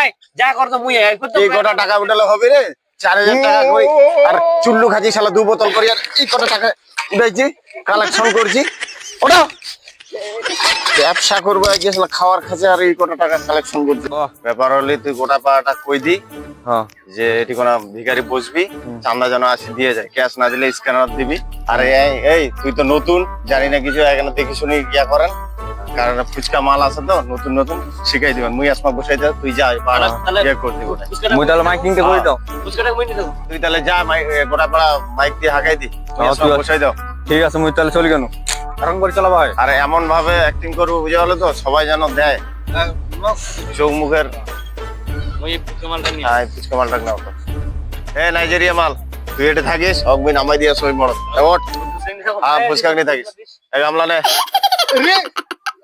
নাই যা করতো মুই এই কটা টাকা উঠালে হবে রে? চার হাজার টাকা কই? আর চুল্লু খাচ্ছি শালা দু বোতল করি আর এই কটা টাকা উঠাইছি কালেকশন করছি। ওটা ব্যবসা করব খাওয়ার খাচ্ছে আর এই কটা টাকা কালেকশন করছি। ব্যাপার হলে তুই গোটা পাড়াটা কই দি হ্যাঁ। যে এটি কোনো ভিখারি বসবি চান্দা যেন আসি দিয়ে যায়। ক্যাশ না দিলে স্ক্যানার দিবি। আর এই তুই তো নতুন জানি না কিছু এখানে দেখে শুনি ইয়া করেন। কারণ ফুচকা মাল আছে তো নতুন নতুন শিখাই দিবেন। মুই আসমা বসাই দে তুই যা পাড়া ইয়ে করে দিবো মুই তাহলে মাইকিংটা করে দাও ফুচকাটা মুই নিতে তুই তাহলে যা মাইক গোটা পাড়া মাইক দিয়ে হাঁকাই দি হ্যাঁ, আসমা বসাই দাও। ঠিক আছে মুই তাহলে চলি কেন? আরাম করে চালা ভাই। আর এমন ভাবে অ্যাক্টিং করব বুঝে হলো তো সবাই যেন দেয়। চোখ মুখের মুই ফুচকা মালটা নিয়ে হ্যাঁ ফুচকা মাল রাখ না এ নাইজেরিয়া মাল তুই এটা থাকিস অগবিন আমাই দিয়ে সই মরত হ্যাঁ ফুচকা নিয়ে থাকিস। নে।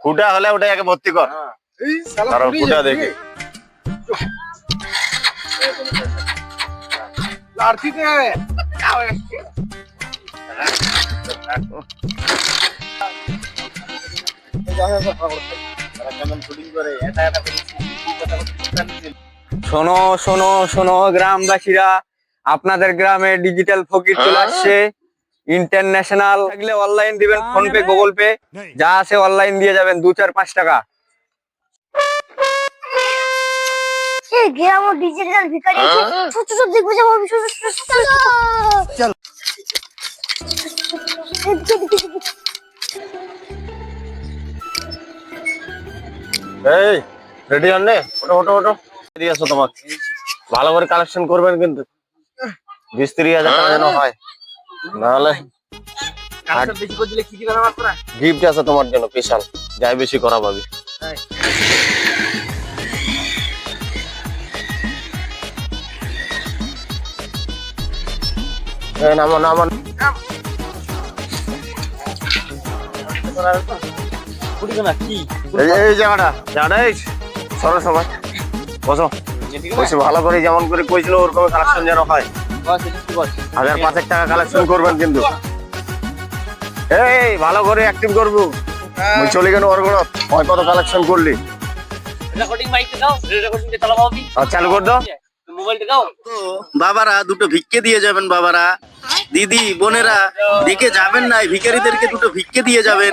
ফুটা হলে ওটা একে ভর্তি কর। কারণ ফুটা দেখি। শোনো শোনো শোনো গ্রামবাসীরা আপনাদের গ্রামে ডিজিটাল ফকির চলে আসছে। ইন্টারন্যাশনাল থাকলে অনলাইন দিবেন ফোন পে গুগল পে যা আছে অনলাইন দিয়ে যাবেন দু চার পাঁচ টাকা। এই ডিজিটাল ভিখারি আছে ছোট ছোট দেখব যাব আমি ছোট ছোট চল। এই রেডি হন ওটো ওটো ওটো রেডি আছো তোমার ভালো করে কালেকশন করবেন কিন্তু। বিশ তিরিশ হাজার টাকা যেন হয়। নাহলে গিফট আছে তোমার জন্য স্পেশাল যাই বেশি করা পাবি নামো নামো। কি? এই সরো সবাই। বসো। বসে ভালো করে যেমন করে কইছিল ওরকম কালেকশন যেন হয়। হাজার পাঁচেক টাকা কালেকশন করবেন কিন্তু। এই ভালো করে অ্যাক্টিভ করব। চলে গেল ওর কত কালেকশন করলি? চালু কর দাও। মোবাইলটা দাও। বাবারা দুটো ভিক্ষে দিয়ে যাবেন বাবারা। দিদি, বোনেরা দেখে যাবেন না, এই ভিখারিদেরকে দুটো ভিক্ষে দিয়ে যাবেন।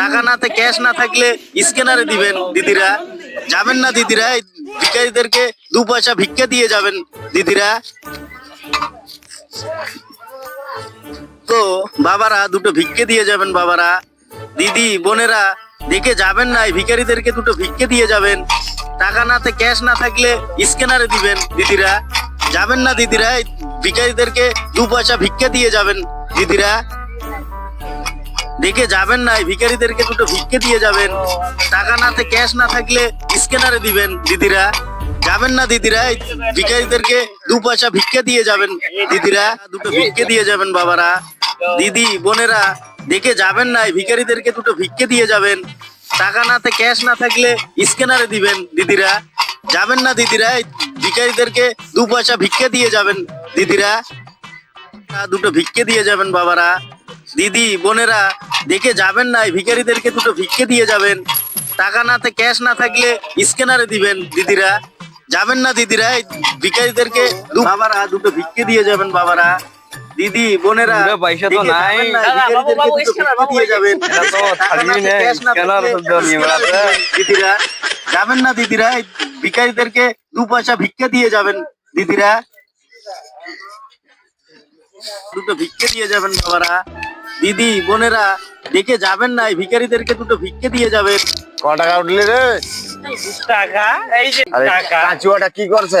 টাকা না থাকে, ক্যাশ না থাকলে স্ক্যানারে দিবেন দিদিরা। যাবেন না দিদিরা, এই ভিখারিদেরকে দু পয়সা ভিক্ষে দিয়ে যাবেন দিদিরা। তো বাবারা, দুটো ভিক্ষে দিয়ে যাবেন বাবারা। দিদি, বোনেরা দেখে যাবেন না, এই ভিখারিদেরকে দুটো ভিক্ষে দিয়ে যাবেন। টাকা না থাকে, ক্যাশ না থাকলে স্ক্যানারে দিবেন দিদিরা। যাবেন না দিদিরা এই ভিখারিদেরকে দু পয়সা ভিক্ষে দিয়ে যাবেন, দিদিরা। দেখে যাবেন না, এই ভিখারিদেরকে দুটো ভিক্ষে দিয়ে যাবেন। টাকা না ক্যাশ না থাকলে স্ক্যানারে দিবেন, দিদিরা। যাবেন না, দিদিরা, এই ভিখারিদেরকে দু পয়সা ভিক্ষে দিয়ে যাবেন, দিদিরা। দুটো ভিক্ষে দিয়ে যাবেন, বাবারা। দিদি, বোনেরা, দেখে যাবেন না, এই ভিখারিদেরকে দুটো ভিক্ষে দিয়ে যাবেন। টাকা না থাকে ক্যাশ না থাকলে স্ক্যানারে দিবেন, দিদিরা। যাবেন না, দিদিরা, এই ভিখারিদেরকে দু পয়সা ভিক্ষে দিয়ে যাবেন। দিদিরা দুটো ভিক্ষে দিয়ে যাবেন বাবারা। দিদি বোনেরা দেখে যাবেন না এই ভিখারিদেরকে দুটো ভিক্ষে দিয়ে যাবেন। টাকা না থাকে ক্যাশ না থাকলে স্ক্যানারে দিবেন দিদিরা। যাবেন না দিদিরা এই ভিখারিদেরকে বাবারা দুটো ভিক্ষে দিয়ে যাবেন বাবারা। দিদি বোনেরা দুটো পয়সা তো নাই। দিয়ে যাবেন। দিদিরা। যাবেন না দিদিরা এই ভিখারিদেরকে দু পয়সা ভিক্ষে দিয়ে যাবেন দিদিরা। দুটো ভিক্ষে দিয়ে যাবেন বাবারা। দিদি বোনেরা দেখে যাবেন না এই ভিখারিদেরকে দুটো ভিক্ষে দিয়ে যাবেন। ক টাকা উঠলি রে? টাকা এই যে টাকা। কাঁচুয়াটা কি করছে?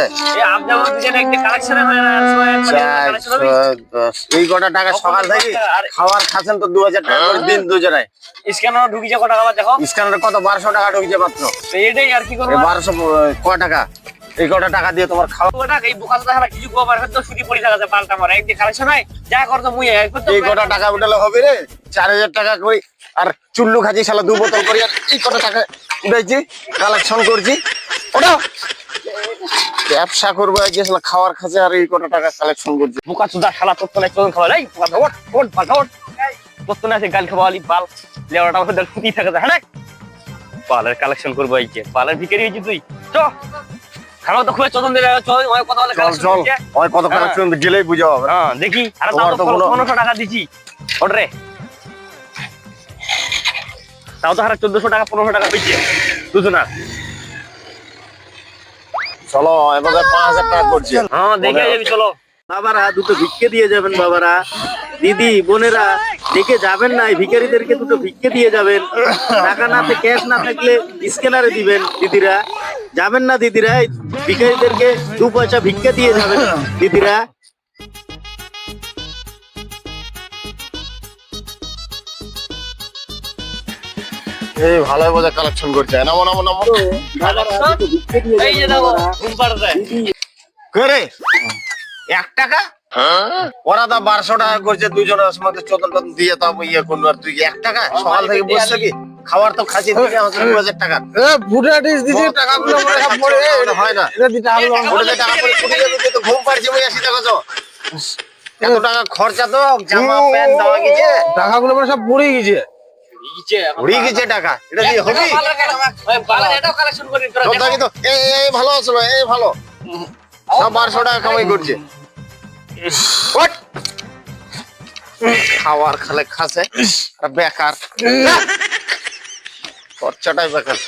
এই কটা টাকা সকাল থেকে খাবার খাচ্ছেন তো দু হাজার টাকা দিন দুজনে। স্ক্যানার ঢুকি যা কটা দেখো। স্ক্যানারে কত? বারোশো টাকা ঢুকছে মাত্র। এটাই আর কি করব? বারোশো ক টাকা? এই কটা টাকা দিয়ে তোমার খাওয়া ওটা এই বোকা কিছু গোবার ছুটি পড়ে থাকা পাল্টা মারা। একদিন হয় যা করতো মুই এই কটা টাকা উঠালে হবে রে। চার হাজার টাকা করি আর চুল্লু খাচ্ছি শালা দু বোতল করি আর এই কটা টাকা উঠাইছি কালেকশন করছি। ওটা ব্যবসা করব শালা খাওয়ার খাচ্ছে আর এই কটা টাকা কালেকশন করছি। বোকা চুদা শালা তোর তো একজন খাওয়া এই ওট ওট বাল ওট তোর তো না আছে গাল খাওয়ালি বাল। লেওয়াটা আমাদের ফুটি থাকে হ্যাঁ পালের কালেকশন করব এই যে পালের ভিকারি হয়েছি তুই। চ। খারাপ তো খুবই চোদন দিলে চল ওই কথা বলে চল চল ওই কত কালেকশন গেলেই বুঝা হবে। হ্যাঁ দেখি আরে তাও তো টাকা দিছি। ওটরে তাও তো হারা চোদ্দশো টাকা পনেরোশো টাকা পেয়েছে। দুজন আর চলো এবার পাঁচ হাজার টাকা করছি। হ্যাঁ দেখে যাবি চলো। বাবারা দুটো ভিক্ষে দিয়ে যাবেন বাবারা। দিদি বোনেরা দেখে যাবেন না ভিখারিদেরকে দুটো ভিক্ষে দিয়ে যাবেন। টাকা না ক্যাশ না থাকলে স্ক্যানারে দিবেন দিদিরা। যাবেন না দিদিরা। এই ভিখারিদেরকে দু পয়সা ভিক্ষা দিয়ে যাবেন দিদিরা। এই ভালো বোঝা কালেকশন করছে। নামো নামো নামো। এই যে দেখো ঘুম পাড়াতে করে। এক টাকা? ওরা তো বারোশো টাকা করছে দুজনের মধ্যে চোদন টোদন দিয়ে তাও ইয়ে করল। আর তুই এক টাকা? সকাল থেকে বসে কি? খাবার তো খাচ্ছি দিকে হচ্ছে দু হাজার টাকা। টাকাগুলো মনে হয় পড়ে, এটা হয় না। ওটা যে টাকা পড়ে যাবে, তো ঘুম পাড়ছি বই আসি দেখো তো। এত টাকা খরচা তো জামা প্যান্ট দেওয়া গেছে টাকাগুলো মানে সব পড়ে উড়িয়ে গেছে টাকা। এটা দিয়ে হবি এই ভালো আসলো এই ভালো। সব বারোশো টাকা কামাই করছে। খাওয়ার খালে খাসে আর বেকার। খরচাটাই বেকার